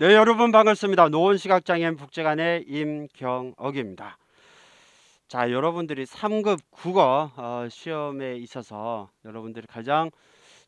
네, 여러분 반갑습니다. 노원시각장애인 복지관의 임경억입니다. 자, 여러분들이 3급 국어 어, 시험에 있어서 여러분들이 가장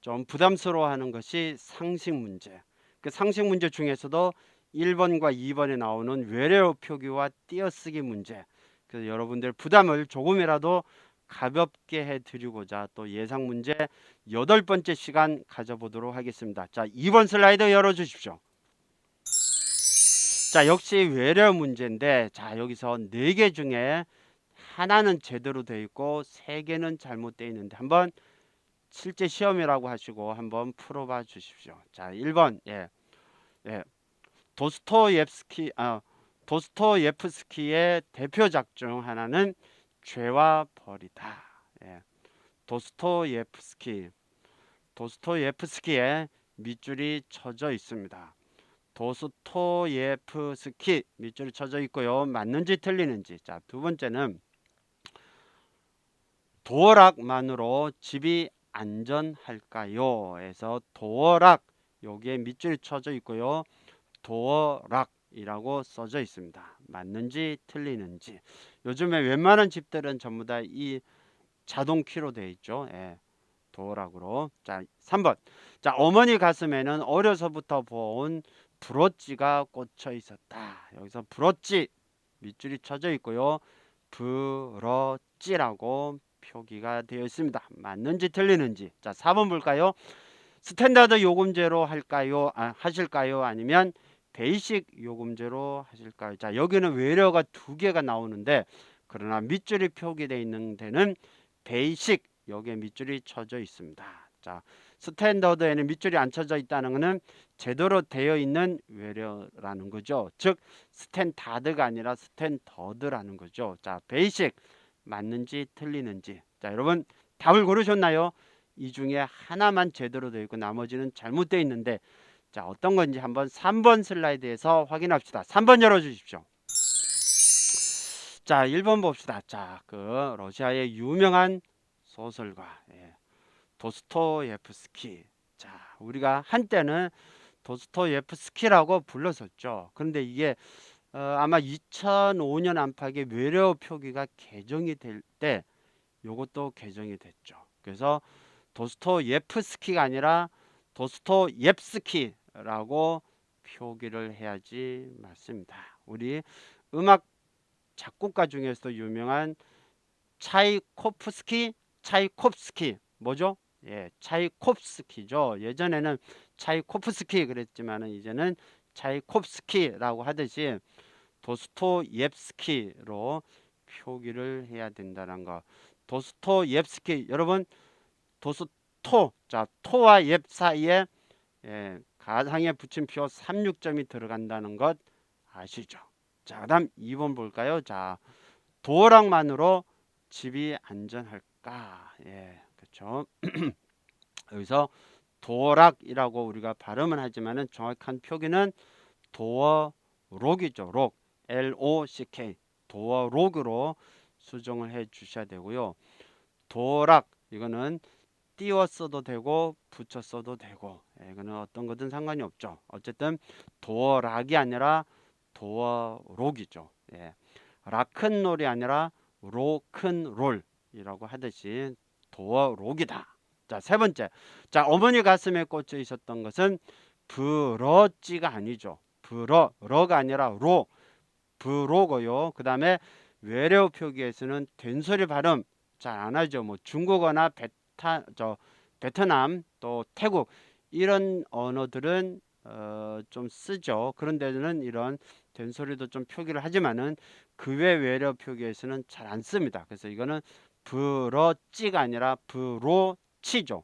좀 부담스러워하는 것이 상식 문제. 그 상식 문제 중에서도 1번과 2번에 나오는 외래어 표기와 띄어쓰기 문제. 그래서 여러분들 부담을 조금이라도 가볍게 해드리고자 또 예상 문제 여덟 번째 시간 가져보도록 하겠습니다. 자, 2번 슬라이드 열어주십시오. 자, 역시 외래 문제인데, 자, 여기서 네 개 중에 하나는 제대로 돼 있고 세 개는 잘못돼 있는데 한번 실제 시험이라고 하시고 한번 풀어 봐 주십시오. 자, 1번 예. 예. 도스토옙스키 아 도스토옙스키의 대표작 중 하나는 죄와 벌이다. 예. 도스토옙스키 도스토옙스키의 밑줄이 쳐져 있습니다. 도스토예프스키 밑줄이 쳐져 있고요. 맞는지 틀리는지. 자, 두 번째는 도어락만으로 집이 안전할까요? 에서 도어락 여기에 밑줄이 쳐져 있고요. 도어락이라고 써져 있습니다. 맞는지 틀리는지. 요즘에 웬만한 집들은 전부 다 이 자동 키로 되어 있죠. 예. 도어락으로. 자, 3번. 자, 어머니 가슴에는 어려서부터 본 브로치가 꽂혀 있었다. 여기서 브로치 밑줄이 쳐져 있고요. 브로치라고 표기가 되어 있습니다. 맞는지 틀리는지. 자, 4번 볼까요? 스탠다드 요금제로 할까요? 아, 하실까요? 아니면 베이식 요금제로 하실까요? 자, 여기는 외래어가 두 개가 나오는데 그러나 밑줄이 표기되어 있는 데는 베이식 여기에 밑줄이 쳐져 있습니다. 자, 스탠더드에는 밑줄이 안 쳐져 있다는 것은 제대로 되어 있는 외래어라는 거죠. 즉 스탠다드가 아니라 스탠더드라는 거죠. 자, 베이식 맞는지 틀리는지. 자, 여러분 답을 고르셨나요? 이 중에 하나만 제대로 되어 있고 나머지는 잘못되어 있는데 자, 어떤 건지 한번 3번 슬라이드에서 확인합시다. 3번 열어 주십시오. 자, 1번 봅시다. 자, 그 러시아의 유명한 소설가 예. 도스토예프스키. 자, 우리가 한때는 도스토예프스키라고 불렀었죠. 그런데 이게 어, 아마 2005년 안팎의 외래어 표기가 개정이 될때 요것도 개정이 됐죠. 그래서 도스토예프스키가 아니라 도스토옙스키라고 표기를 해야지 맞습니다. 우리 음악 작곡가 중에서도 유명한 차이코프스키, 차이콥스키 뭐죠? 예, 차이콥스키죠. 예전에는 차이코프스키 그랬지만은 이제는 차이콥스키라고 하듯이 도스토옙스키로 표기를 해야 된다는 거. 도스토옙스키 여러분 도스토 자 토와 옙 사이에 예, 가상의 붙임표 36점이 들어간다는 것 아시죠? 자 그다음 2번 볼까요? 자 도어락만으로 집이 안전할까? 예, 그렇죠. 여기서 도어락이라고 우리가 발음은 하지만은 정확한 표기는 도어록이죠. 록 L O C K 도어록으로 수정을 해 주셔야 되고요. 도어락 이거는 띄워 써도 되고 붙여 써도 되고 예, 이거는 어떤 거든 상관이 없죠. 어쨌든 도어락이 아니라 도어록이죠. 예. 락큰롤이 아니라 로큰롤이라고 하듯이 도어록이다. 자, 세 번째. 자, 어머니 가슴에 꽂혀 있었던 것은 브러찌가 아니죠. 브러, 러가 아니라 로, 브로고요. 그 다음에 외래어 표기에서는 된소리 발음 잘 안 하죠. 뭐 중국어나 베타, 저, 베트남 또 태국 이런 언어들은 어, 좀 쓰죠. 그런 데는 이런 된소리도 좀 표기를 하지만은 그 외 외래어 표기에서는 잘 안 씁니다. 그래서 이거는 브러찌가 아니라 브로치죠.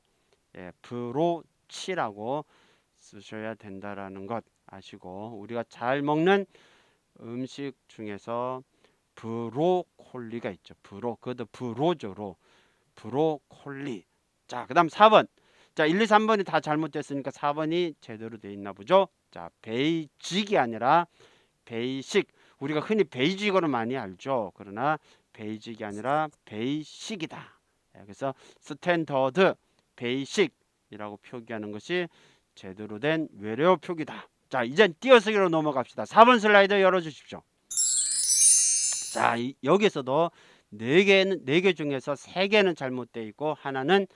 예, 브로치라고 쓰셔야 된다라는 것 아시고 우리가 잘 먹는 음식 중에서 브로콜리가 있죠. 브로 그것도 브로죠 로 브로콜리. 자, 그다음 4번. 자, 1, 2, 3번이 다 잘못됐으니까 4번이 제대로 돼 있나 보죠. 자, 베이직이 아니라 베이식. 우리가 흔히 베이직어로 많이 알죠. 그러나 베이직이 아니라 베이식이다. 예, 그래서 스탠더드 베이식이라고 표기하는 것이 제대로 된 외래어 표기다. 자, 이젠 띄어쓰기로 넘어갑시다. 4번 슬라이드 열어 주십시오. 자, 이- 여기서도 네 개는 네개 중에서 세 개는 잘못되어 있고 하나는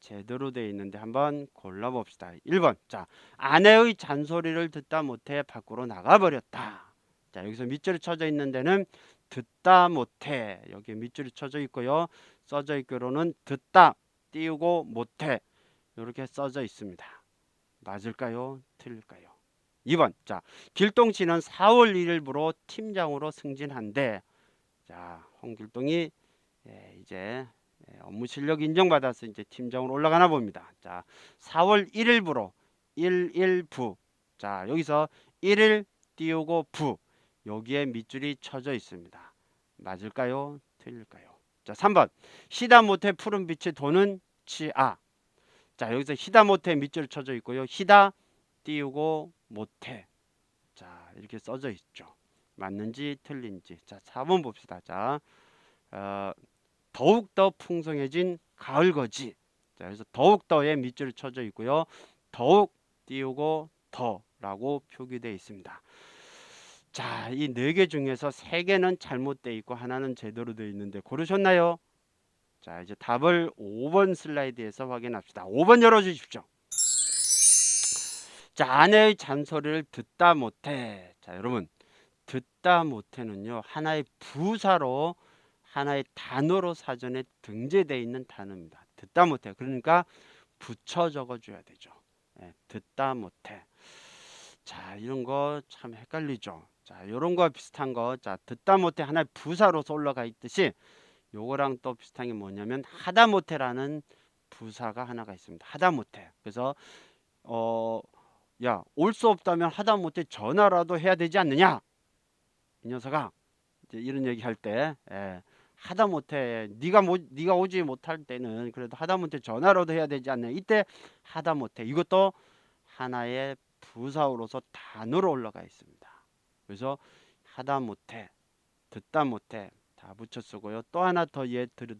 제대로 되어 있는데 한번 골라 봅시다. 1번. 자, 아내의 잔소리를 듣다 못해 밖으로 나가 버렸다. 자, 여기서 밑줄이 쳐져 있는 데는 듣다 못해. 여기 밑줄이 쳐져 있고요. 써져 있기로는 듣다 띄우고 못해. 이렇게 써져 있습니다. 맞을까요? 틀릴까요? 2번. 자, 길동 씨는 4월 1일부로 팀장으로 승진한대. 자, 홍길동이 예, 이제 예, 업무 실력 인정받아서 이제 팀장으로 올라가나 봅니다. 자, 4월 1일부로 1일부. 자, 여기서 1일 띄우고 부. 여기에 밑줄이 쳐져 있습니다. 맞을까요? 틀릴까요? 자, 3번. 시다 못해 푸른 빛이 도는 치아. 자, 여기서 시다 못해 밑줄 쳐져 있고요. 시다 띄우고 못해. 자, 이렇게 써져 있죠. 맞는지 틀린지. 자, 4번 봅시다. 자, 어, 더욱 더 풍성해진 가을 거지. 자, 그래서 더욱 더의 밑줄이 쳐져 있고요. 더욱 띄우고 더라고 표기되어 있습니다. 자, 이 네 개 중에서 세 개는 잘못되어 있고 하나는 제대로 되어 있는데 고르셨나요? 자, 이제 답을 5번 슬라이드에서 확인합시다. 5번 열어 주십시오. 자, 아내의 잔소리를 듣다 못해. 자, 여러분. 듣다 못해는요. 하나의 부사로 하나의 단어로 사전에 등재되어 있는 단어입니다. 듣다 못해. 그러니까 붙여 적어 줘야 되죠. 예, 듣다 못해. 자, 이런 거 참 헷갈리죠. 자, 이런 거 비슷한 거. 자, 듣다 못해 하나의 부사로서 올라가 있듯이 요거랑 또 비슷한 게 뭐냐면 하다 못해라는 부사가 하나가 있습니다. 하다 못해. 그래서 어, 야, 올 수 없다면 하다 못해 전화라도 해야 되지 않느냐? 이 녀석아. 이제 이런 얘기 할 때, 예, 하다 못해. 네가 뭐, 네가 오지 못할 때는 그래도 하다 못해 전화라도 해야 되지 않느냐? 이때 하다 못해. 이것도 하나의 부사로서 단어로 올라가 있습니다. 그래서 하다 못해, 듣다 못해 다 붙여 쓰고요. 또 하나 더예 드릴,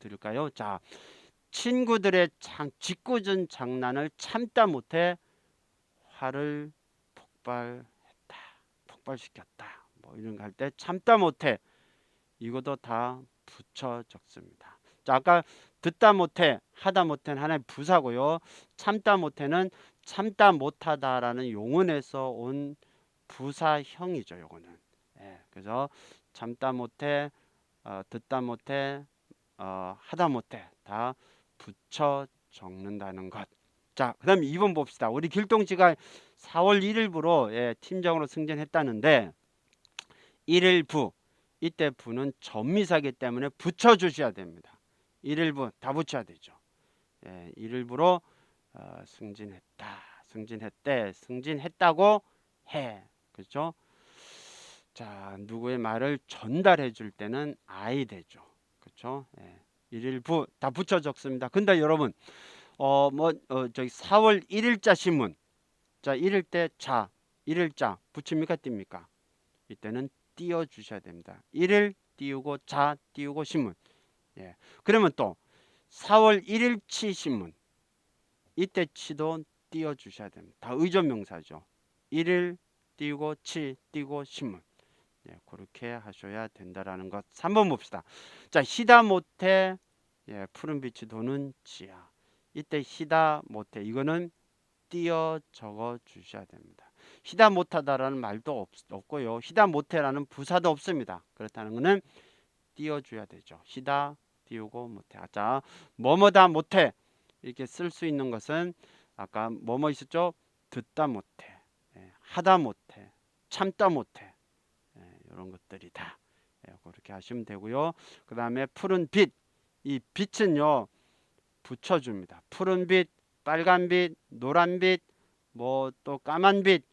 드릴까요? 자, 친구들의 장, 짓궂은 장난을 참다 못해 화를 폭발했다, 폭발시켰다. 뭐 이런 거 할 때 참다 못해 이것도 다 붙여 적습니다. 자, 아까 듣다 못해, 하다 못해는 하나의 부사고요. 참다 못해는 참다 못하다라는 용언에서 온 부사형이죠. 요거는. 예, 그래서 참다 못해, 어, 듣다 못해, 어, 하다 못해 다 붙여 적는다는 것. 자, 그다음 2번 봅시다. 우리 길동씨가 4월 1일부로 예, 팀장으로 승진했다는데 1일 부 이때 부는 전미사기 때문에 붙여 주셔야 됩니다. 1일 부다 붙여야 되죠. 예, 1일 부로 어, 승진했다. 승진했대. 승진했다고 해. 그렇죠? 자, 누구의 말을 전달해 줄 때는 I 되죠. 그렇죠? 예. 1일 부 다 붙여 적습니다. 근데 여러분 어 뭐 어, 저기 4월 1일자 신문 자 1일 때 자, 1일자 붙입니까 띱니까? 이때는 띄워 주셔야 됩니다. 1일 띄우고 자 띄우고 신문. 예. 그러면 또 4월 1일치 신문. 이때 치도 띄워 주셔야 됩니다. 다 의존 명사죠. 1일 띄우고 치 띄우고 신문. 예, 그렇게 하셔야 된다라는 것. 3번 봅시다. 자, 시다 못해 예, 푸른 빛이 도는 지하. 이때 시다 못해 이거는 띄어 적어 주셔야 됩니다. 시다 못하다라는 말도 없, 없고요. 시다 못해라는 부사도 없습니다. 그렇다는 것은 띄어 줘야 되죠. 시다 띄우고 못해. 아, 자, 뭐뭐다 못해 이렇게 쓸 수 있는 것은 아까 뭐뭐 있었죠? 듣다 못해, 예, 하다 못해, 참다 못해 예, 이런 것들이다. 예, 그렇게 하시면 되고요. 그 다음에 푸른 빛, 이 빛은요 붙여줍니다. 푸른 빛, 빨간 빛, 노란 빛, 뭐 또 까만 빛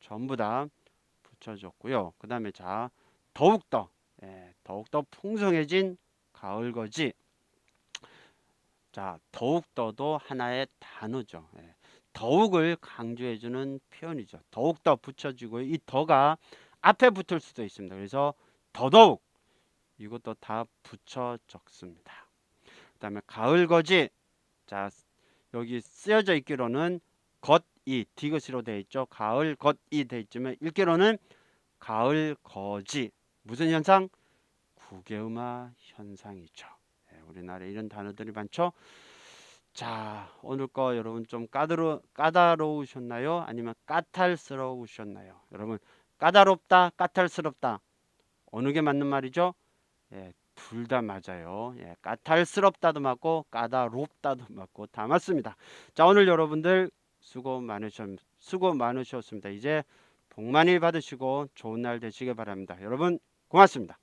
전부 다 붙여줬고요. 그 다음에 자 더욱 더 예, 더욱 더 풍성해진 가을 거지. 자 더욱 더도 하나의 단어죠. 예, 더욱을 강조해주는 표현이죠. 더욱더 붙여주고 이 더가 앞에 붙을 수도 있습니다. 그래서 더더욱 이것도 다 붙여 적습니다. 그 다음에 가을거지 자 여기 쓰여져 있기로는 겉 겉이 디귿으로 되어 있죠. 가을 겉이 되어 있지만 읽기로는 가을 거지 무슨 현상? 국외음화 현상이죠. 예, 우리나라에 이런 단어들이 많죠. 자, 오늘 거 여러분 좀 까다로, 까다로우셨나요? 아니면 까탈스러우셨나요? 여러분, 까다롭다, 까탈스럽다. 어느 게 맞는 말이죠? 예, 둘 다 맞아요. 예, 까탈스럽다도 맞고 까다롭다도 맞고 다 맞습니다. 자, 오늘 여러분들 수고 많으셨 수고 많으셨습니다. 이제 복 많이 받으시고 좋은 날 되시길 바랍니다. 여러분 고맙습니다.